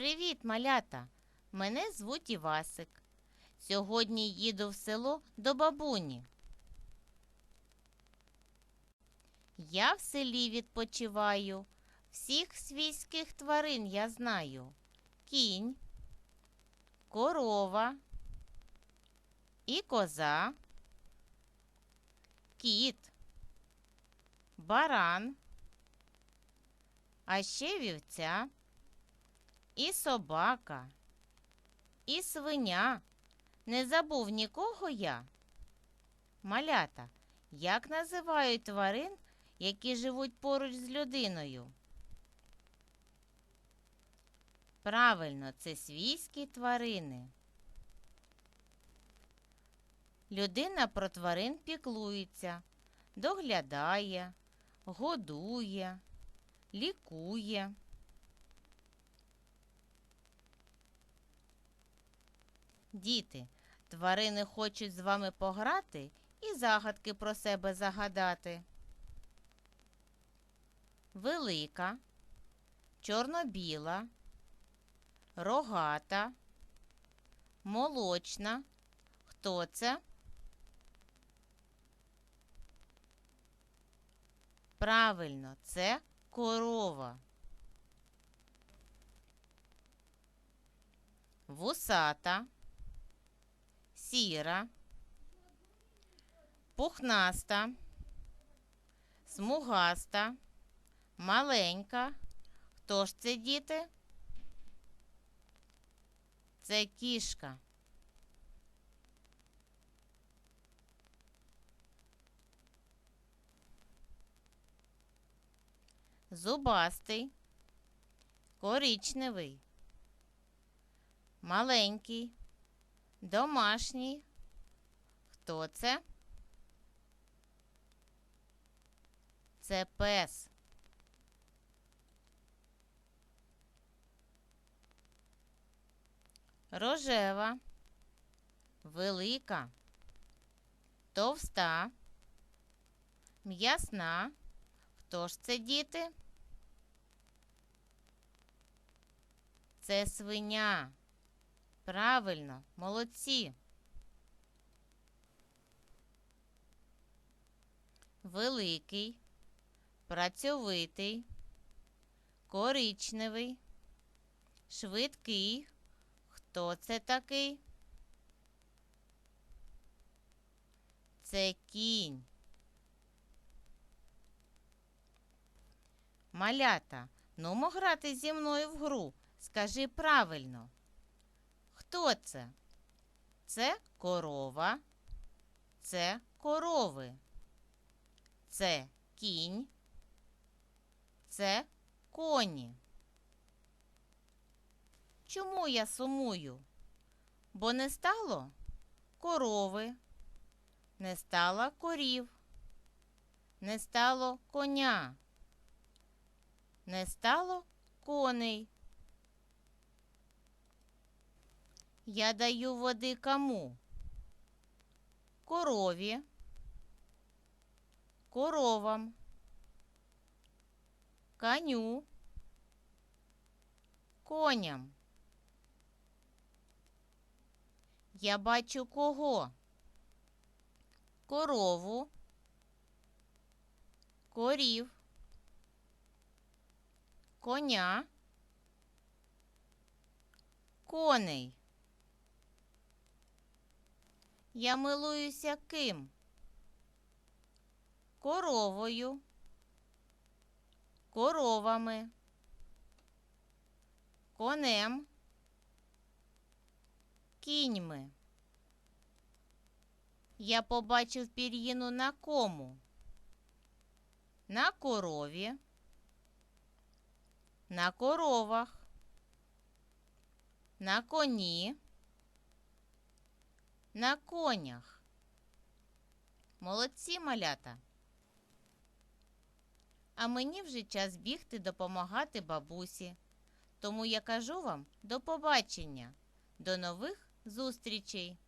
Привіт, малята! Мене звуть Івасик. Сьогодні їду в село до бабуні. Я в селі відпочиваю. Всіх свійських тварин я знаю. Кінь, корова і коза, кіт, баран, а ще вівця, і собака, і свиня. Не забув нікого я. Малята, як називають тварин, які живуть поруч з людиною? Правильно, це свійські тварини. Людина про тварин піклується, доглядає, годує, лікує. Діти, тварини хочуть з вами пограти і загадки про себе загадати. Велика, чорно-біла, рогата, молочна. Хто це? Правильно, це корова. Вусата, сіра, пухнаста, смугаста, маленька. Хто ж це діти? Це кішка. Зубастий, коричневий, маленький, домашній. Хто це? Це пес. Рожева, велика, товста, м'ясна. Хто ж це діти? Це свиня. Правильно, молодці. Великий, працьовитий, коричневий, швидкий. Хто це такий? Це кінь. Малята, нумо грати зі мною в гру. Скажи правильно. Хто це? Це корова, це корови, це кінь, це коні. Чому я сумую? Бо не стало корови, не стало корів, не стало коня, не стало коней. Я даю води кому? Корові, коровам, коню, коням. Я бачу кого? Корову, корів, коня, коней. Я милуюся ким? Коровою, коровами, конем, кіньми. Я побачив пір'їну на кому? На корові, на коровах, на коні, на конях. Молодці малята. А мені вже час бігти допомагати бабусі. Тому я кажу вам до побачення, до нових зустрічей!